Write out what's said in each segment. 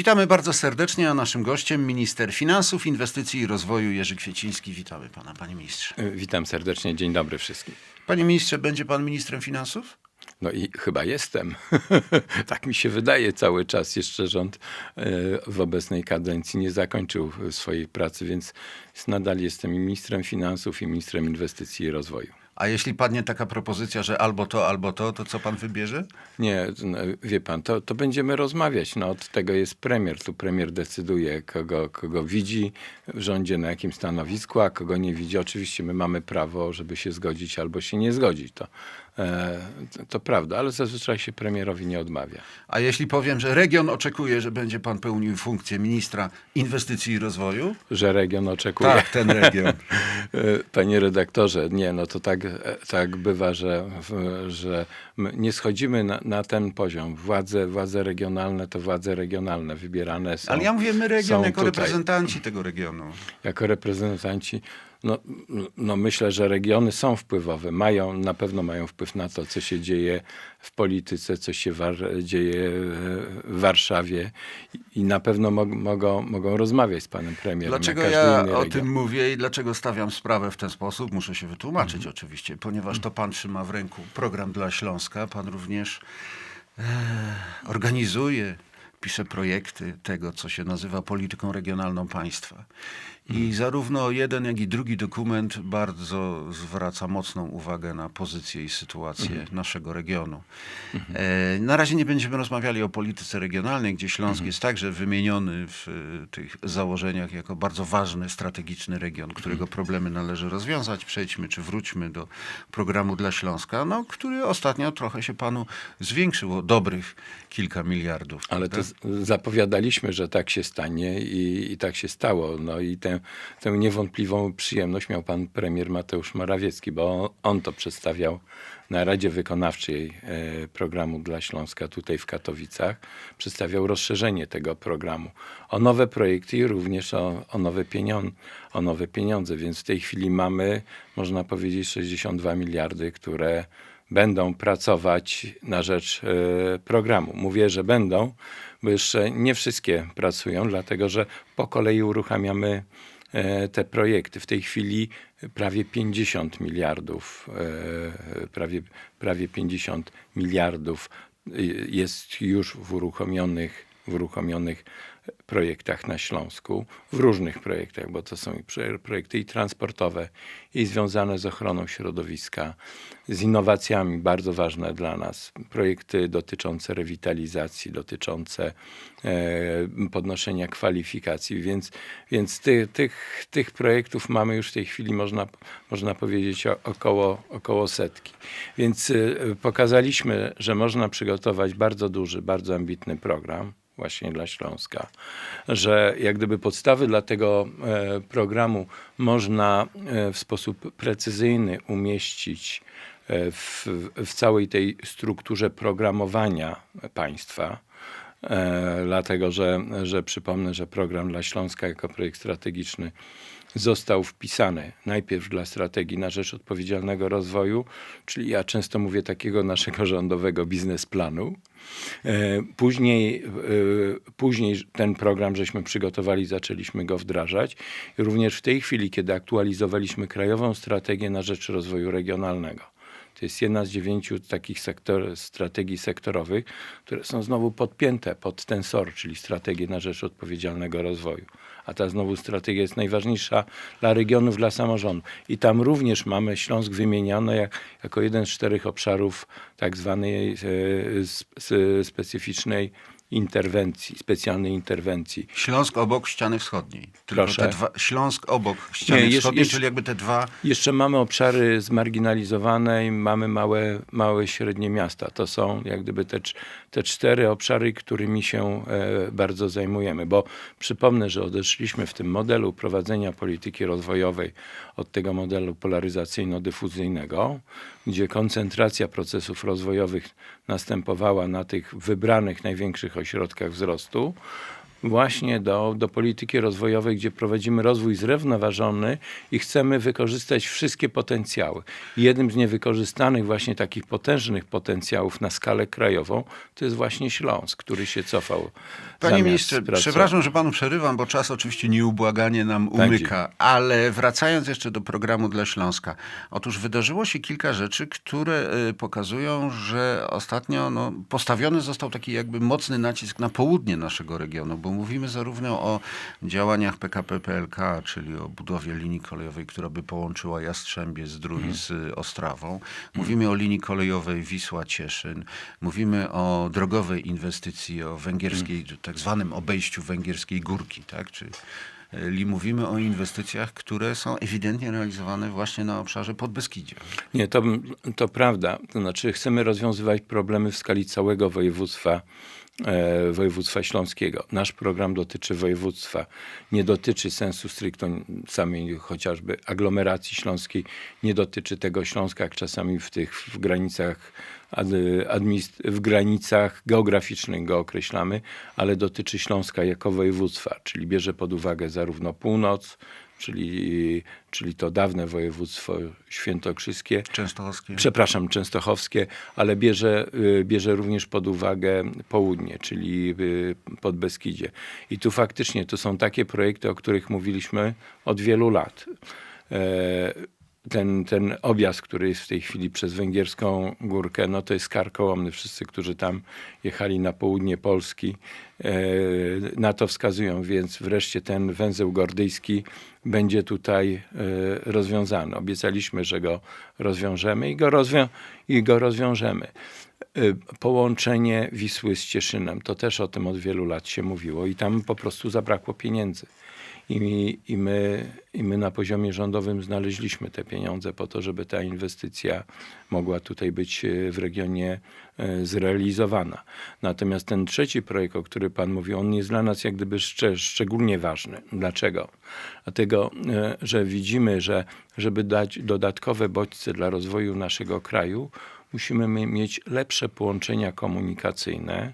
Witamy bardzo serdecznie, a naszym gościem minister finansów, inwestycji i rozwoju Jerzy Kwieciński. Witamy pana, panie ministrze. E, Witam serdecznie, dzień dobry wszystkim. Panie ministrze, będzie pan ministrem finansów? No i chyba jestem. tak mi się wydaje cały czas. Jeszcze rząd e, w obecnej kadencji nie zakończył swojej pracy, więc nadal jestem i ministrem finansów, i ministrem inwestycji i rozwoju. A jeśli padnie taka propozycja, że albo to, albo to, to co pan wybierze? Nie, no, wie pan, to, to będziemy rozmawiać. No, od tego jest premier. Tu premier decyduje, kogo, kogo widzi w rządzie, na jakim stanowisku, a kogo nie widzi. Oczywiście my mamy prawo, żeby się zgodzić albo się nie zgodzić. To, to, to prawda, ale zazwyczaj się premierowi nie odmawia. A jeśli powiem, że region oczekuje, że będzie pan pełnił funkcję ministra inwestycji i rozwoju? Że region oczekuje. Tak, ten region. E, Panie redaktorze, nie, no to tak, e, tak bywa, że, że my nie schodzimy na, na ten poziom. Władze, władze regionalne to władze regionalne, wybierane są. Ale ja mówię my region jako tutaj. reprezentanci tego regionu. Jako reprezentanci, no, no myślę, że regiony są wpływowe, mają, na pewno mają wpływ na to, co się dzieje w polityce, co się war, dzieje w Warszawie i na pewno mog, mogą, mogą rozmawiać z panem premierem. Dlaczego ja o tym mówię i dlaczego stawiam sprawę w ten sposób? Muszę się wytłumaczyć oczywiście, ponieważ to pan trzyma w ręku program dla Śląska. Pan również e, organizuje, pisze projekty tego, co się nazywa polityką regionalną państwa. I zarówno jeden, jak i drugi dokument bardzo zwraca mocną uwagę na pozycję i sytuację naszego regionu. E, na razie nie będziemy rozmawiali o polityce regionalnej, gdzie Śląsk jest także wymieniony w e, tych założeniach jako bardzo ważny, strategiczny region, którego problemy należy rozwiązać. Przejdźmy czy wróćmy do programu dla Śląska, no, który ostatnio trochę się panu zwiększył o dobrych kilka miliardów. Ale to prawda? zapowiadaliśmy, że tak się stanie i, i tak się stało. No i tę, tę niewątpliwą przyjemność miał pan premier Mateusz Morawiecki, bo on, to przedstawiał na Radzie Wykonawczej e, programu dla Śląska tutaj w Katowicach. Przedstawiał rozszerzenie tego programu o nowe projekty i również o, o, nowe, pieniądze, o nowe pieniądze. Więc w tej chwili mamy, można powiedzieć, 62 miliardy, które będą pracować na rzecz e, programu. Mówię, że będą, bo jeszcze nie wszystkie pracują, dlatego że po kolei uruchamiamy e, te projekty. W tej chwili prawie 50 miliardów, e, prawie, prawie 50 miliardów jest już w uruchomionych, w uruchomionych projektach na Śląsku, w różnych projektach, bo to są i projekty i transportowe, i związane z ochroną środowiska, z innowacjami, bardzo ważne dla nas, projekty dotyczące rewitalizacji, dotyczące e, podnoszenia kwalifikacji, więc, więc ty, tych, tych projektów mamy już w tej chwili, można, można powiedzieć, około, około setki. Więc e, pokazaliśmy, że można przygotować bardzo duży, bardzo ambitny program, właśnie dla Śląska, że jak gdyby podstawy dla tego e, programu można e, w sposób precyzyjny umieścić e, w, w całej tej strukturze programowania państwa. Dlatego, że, że przypomnę, że program dla Śląska jako projekt strategiczny został wpisany najpierw dla strategii na rzecz odpowiedzialnego rozwoju, czyli ja często mówię takiego naszego rządowego biznesplanu. E, Później, e, później ten program żeśmy przygotowali, zaczęliśmy go wdrażać. Również w tej chwili, kiedy aktualizowaliśmy krajową strategię na rzecz rozwoju regionalnego. To jest jedna z dziewięciu takich sektor, strategii sektorowych, które są znowu podpięte pod ten SOR, czyli strategię na rzecz odpowiedzialnego rozwoju. A ta znowu strategia jest najważniejsza dla regionów, dla samorządu. I tam również mamy Śląsk wymieniany jak, jako jeden z czterech obszarów tak zwanej e, specyficznej interwencji, specjalnej interwencji. Śląsk obok ściany wschodniej. Tylko Proszę. dwa, Śląsk obok ściany Nie, wschodniej, jeszcze- czyli jakby te dwa Jeszcze mamy obszary zmarginalizowane i mamy małe, małe średnie miasta. To są jak gdyby te, te cztery obszary, którymi się e, bardzo zajmujemy. Bo przypomnę, że odeszliśmy w tym modelu prowadzenia polityki rozwojowej od tego modelu polaryzacyjno-dyfuzyjnego, gdzie koncentracja procesów rozwojowych następowała na tych wybranych największych ośrodkach wzrostu właśnie do, do polityki rozwojowej, gdzie prowadzimy rozwój zrównoważony i chcemy wykorzystać wszystkie potencjały. Jednym z niewykorzystanych właśnie takich potężnych potencjałów na skalę krajową to jest właśnie Śląsk, który się cofał. Panie ministrze, pracować. przepraszam, że panu przerywam, bo czas oczywiście nieubłaganie nam umyka, ale wracając jeszcze do programu dla Śląska. Otóż wydarzyło się kilka rzeczy, które y, pokazują, że ostatnio no, postawiony został taki jakby mocny nacisk na południe naszego regionu, bo mówimy zarówno o działaniach PKP PLK, czyli o budowie linii kolejowej, która by połączyła Jastrzębie Zdrój z y, Ostrawą. Mówimy o linii kolejowej Wisła-Cieszyn. Mówimy o drogowej inwestycji, o węgierskiej, tak zwanym obejściu węgierskiej górki, tak? Czyli li mówimy o inwestycjach, które są ewidentnie realizowane właśnie na obszarze Podbeskidzia. Nie, to, to prawda. To znaczy, chcemy rozwiązywać problemy w skali całego województwa, województwa śląskiego. Nasz program dotyczy województwa. Nie dotyczy sensu stricto samej chociażby aglomeracji śląskiej. Nie dotyczy tego Śląska, jak czasami w tych w granicach w granicach geograficznych go określamy, ale dotyczy Śląska jako województwa, czyli bierze pod uwagę zarówno północ, czyli, czyli to dawne województwo świętokrzyskie, Częstochowskie. przepraszam, częstochowskie, ale bierze, y, bierze również pod uwagę południe, czyli y, Podbeskidzie. I tu faktycznie to są takie projekty, o których mówiliśmy od wielu lat. E, Ten, ten objazd, który jest w tej chwili przez węgierską górkę, no to jest karkołomny. Wszyscy, którzy tam jechali na południe Polski, e, na to wskazują, więc wreszcie ten węzeł gordyjski będzie tutaj e, rozwiązany. Obiecaliśmy, że go rozwiążemy i go, rozwią- i go rozwiążemy. Y, Połączenie Wisły z Cieszynem, to też o tym od wielu lat się mówiło i tam po prostu zabrakło pieniędzy. I, i, my, I my na poziomie rządowym znaleźliśmy te pieniądze po to, żeby ta inwestycja mogła tutaj być y, w regionie y, zrealizowana. Natomiast ten trzeci projekt, o którym Pan mówił, on jest dla nas jak gdyby szcze, szczególnie ważny. Dlaczego? Dlatego, y, że widzimy, że żeby dać dodatkowe bodźce dla rozwoju naszego kraju, musimy mi- mieć lepsze połączenia komunikacyjne,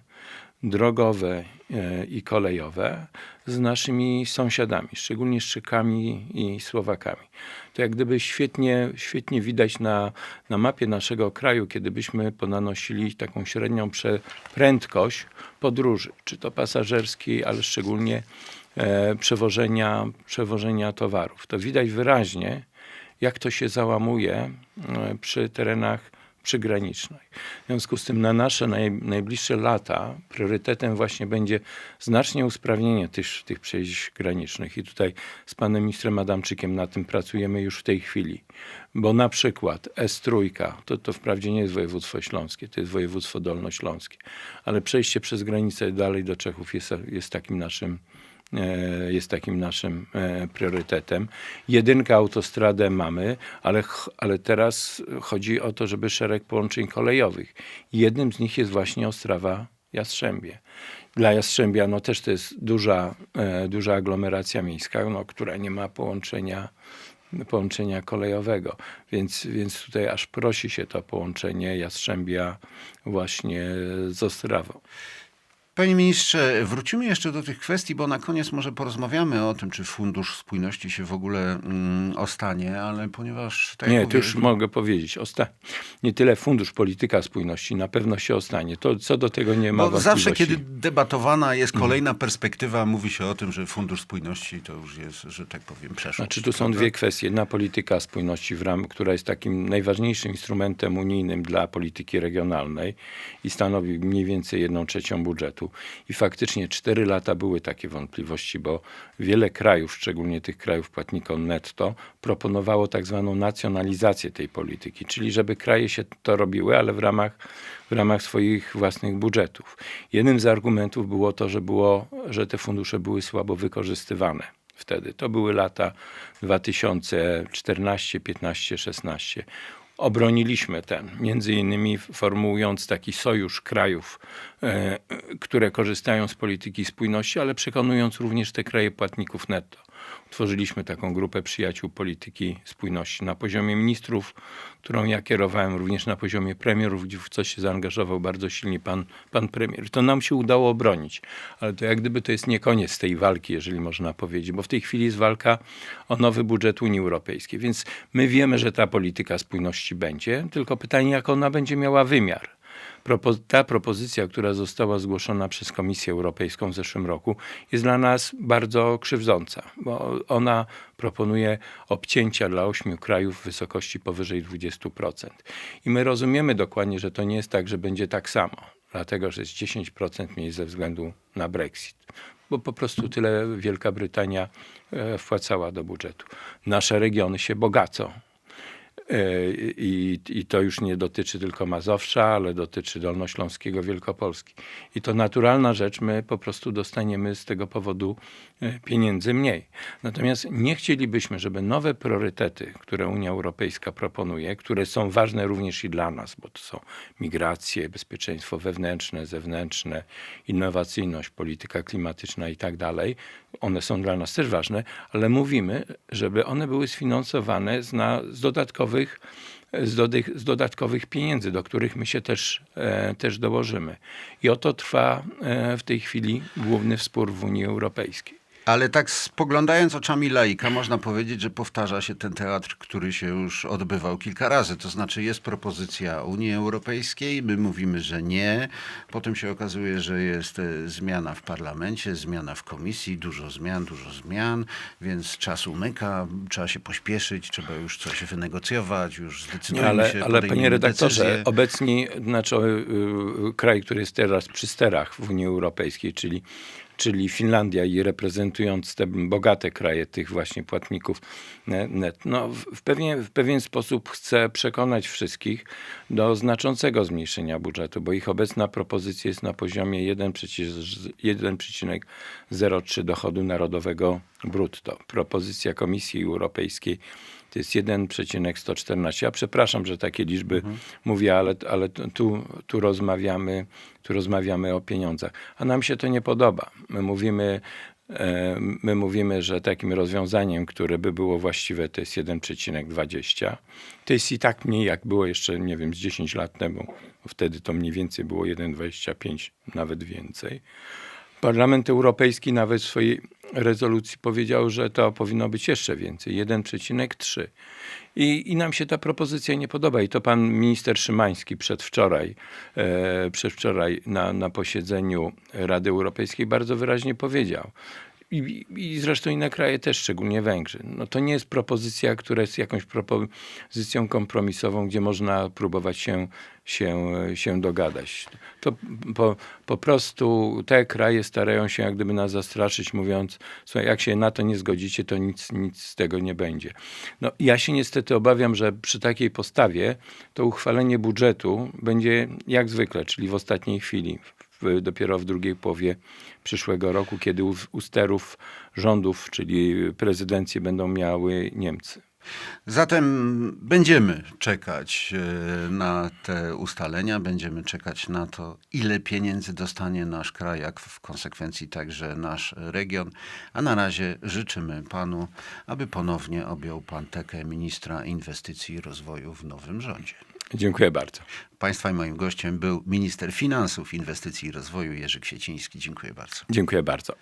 drogowe e, i kolejowe z naszymi sąsiadami, szczególnie z Czechami i Słowakami. To jak gdyby świetnie, świetnie widać na, na mapie naszego kraju, kiedy byśmy ponanosili taką średnią prędkość podróży, czy to pasażerskiej, ale szczególnie e, przewożenia, przewożenia towarów. To widać wyraźnie, jak to się załamuje e, przy terenach przygranicznych. W związku z tym na nasze naj, najbliższe lata priorytetem właśnie będzie znacznie usprawnienie tych, tych przejść granicznych. I tutaj z panem ministrem Adamczykiem na tym pracujemy już w tej chwili. Bo na przykład S3, to, to wprawdzie nie jest województwo śląskie, to jest województwo dolnośląskie, ale przejście przez granicę dalej do Czechów jest, jest takim naszym jest takim naszym e, priorytetem. Jedynkę autostradę mamy, ale, ale teraz chodzi o to, żeby szereg połączeń kolejowych. Jednym z nich jest właśnie Ostrawa Jastrzębie. Dla Jastrzębia no też to jest duża, e, duża aglomeracja miejska, no, która nie ma połączenia połączenia kolejowego, więc, więc tutaj aż prosi się to połączenie Jastrzębia właśnie z Ostrawą. Panie ministrze, wrócimy jeszcze do tych kwestii, bo na koniec może porozmawiamy o tym, czy Fundusz Spójności się w ogóle mm, ostanie, ale ponieważ... Tak Nie, to już mówię, mogę powiedzieć. Osta- nie tyle Fundusz Polityka Spójności, na pewno się ostanie. To, co do tego nie ma Bo zawsze, wątpliwości. kiedy debatowana jest kolejna perspektywa, mówi się o tym, że Fundusz Spójności to już jest, że tak powiem, przeszłość. Znaczy tu są prawda? dwie kwestie. Jedna polityka spójności, w ram, która jest takim najważniejszym instrumentem unijnym dla polityki regionalnej i stanowi mniej więcej jedną trzecią budżetu. I faktycznie cztery lata były takie wątpliwości, bo wiele krajów, szczególnie tych krajów płatnikom netto, proponowało tak zwaną nacjonalizację tej polityki, czyli żeby kraje się to robiły, ale w ramach w ramach swoich własnych budżetów. Jednym z argumentów było to, że, było, że te fundusze były słabo wykorzystywane wtedy. To były lata 2014, 15, 16. Obroniliśmy ten, między innymi formułując taki sojusz krajów, e, które korzystają z polityki spójności, ale przekonując również te kraje płatników netto. Utworzyliśmy taką grupę przyjaciół polityki spójności na poziomie ministrów, którą ja kierowałem również na poziomie premierów, gdzie w coś się zaangażował bardzo silnie pan, pan premier. To nam się udało obronić, ale to jak gdyby to jest nie koniec tej walki, jeżeli można powiedzieć, bo w tej chwili jest walka o nowy budżet Unii Europejskiej, więc my wiemy, że ta polityka spójności będzie, tylko pytanie, jak ona będzie miała wymiar. Ta propozycja, która została zgłoszona przez Komisję Europejską w zeszłym roku, jest dla nas bardzo krzywdząca, bo ona proponuje obcięcia dla ośmiu krajów w wysokości powyżej 20%. I my rozumiemy dokładnie, że to nie jest tak, że będzie tak samo, dlatego że jest 10% mniej ze względu na Brexit. Bo po prostu tyle Wielka Brytania e, wpłacała do budżetu. Nasze regiony się bogacą. E, I, I to już nie dotyczy tylko Mazowsza, ale dotyczy Dolnośląskiego, Wielkopolski. I to naturalna rzecz, my po prostu dostaniemy z tego powodu e, pieniędzy mniej. Natomiast nie chcielibyśmy, żeby nowe priorytety, które Unia Europejska proponuje, które są ważne również i dla nas, bo to są migracje, bezpieczeństwo wewnętrzne, zewnętrzne, innowacyjność, polityka klimatyczna i tak dalej, one są dla nas też ważne, ale mówimy, żeby one były sfinansowane z, na, z dodatkowych z, dodych, z dodatkowych pieniędzy, do których my się też, e, też dołożymy. I oto trwa e, w tej chwili główny spór w Unii Europejskiej. Ale tak spoglądając oczami laika, można powiedzieć, że powtarza się ten teatr, który się już odbywał kilka razy. To znaczy jest propozycja Unii Europejskiej, my mówimy, że nie. Potem się okazuje, że jest e, zmiana w parlamencie, zmiana w komisji, dużo zmian, dużo zmian, więc czas umyka, trzeba się pośpieszyć, trzeba już coś wynegocjować, już zdecydujmy Ale, się, ale panie redaktorze, decyzję. obecni, znaczy y, y, kraj, który jest teraz przy sterach w Unii Europejskiej, czyli, czyli Finlandia i reprezentując te bogate kraje tych właśnie płatników ne- net, no w, pewien, w pewien sposób chce przekonać wszystkich do znaczącego zmniejszenia budżetu, bo ich obecna propozycja jest na poziomie 1,03 1,03 dochodu narodowego brutto. Propozycja Komisji Europejskiej to jest 1,114. Ja przepraszam, że takie liczby mówię, ale, ale tu, tu, rozmawiamy, tu rozmawiamy o pieniądzach. A nam się to nie podoba. My mówimy, e, my mówimy, że takim rozwiązaniem, które by było właściwe, to jest 1,20. To jest i tak mniej, jak było jeszcze, nie wiem, z 10 lat temu. Wtedy to mniej więcej było 1,25, nawet więcej. Parlament Europejski nawet w swojej rezolucji powiedział, że to powinno być jeszcze więcej 1,3. I, I nam się ta propozycja nie podoba. I to pan minister Szymański przedwczoraj, e, przedwczoraj na, na posiedzeniu Rady Europejskiej bardzo wyraźnie powiedział. I, I zresztą inne kraje też, szczególnie Węgrzy. No to nie jest propozycja, która jest jakąś propozycją kompromisową, gdzie można próbować się, się, się dogadać. To po, po prostu te kraje starają się jak gdyby nas zastraszyć, mówiąc, słuchaj, jak się na to nie zgodzicie, to nic, nic z tego nie będzie. No, ja się niestety obawiam, że przy takiej postawie to uchwalenie budżetu będzie jak zwykle, czyli w ostatniej chwili, dopiero w drugiej połowie przyszłego roku, kiedy u sterów rządów, czyli prezydencję będą miały Niemcy. Zatem będziemy czekać e, na te ustalenia, będziemy czekać na to, ile pieniędzy dostanie nasz kraj, jak w konsekwencji także nasz region. A na razie życzymy panu, aby ponownie objął pan tekę ministra inwestycji i rozwoju w nowym rządzie. Dziękuję bardzo. Państwa i moim gościem był minister finansów, inwestycji i rozwoju Jerzy Kwieciński. Dziękuję bardzo. Dziękuję bardzo.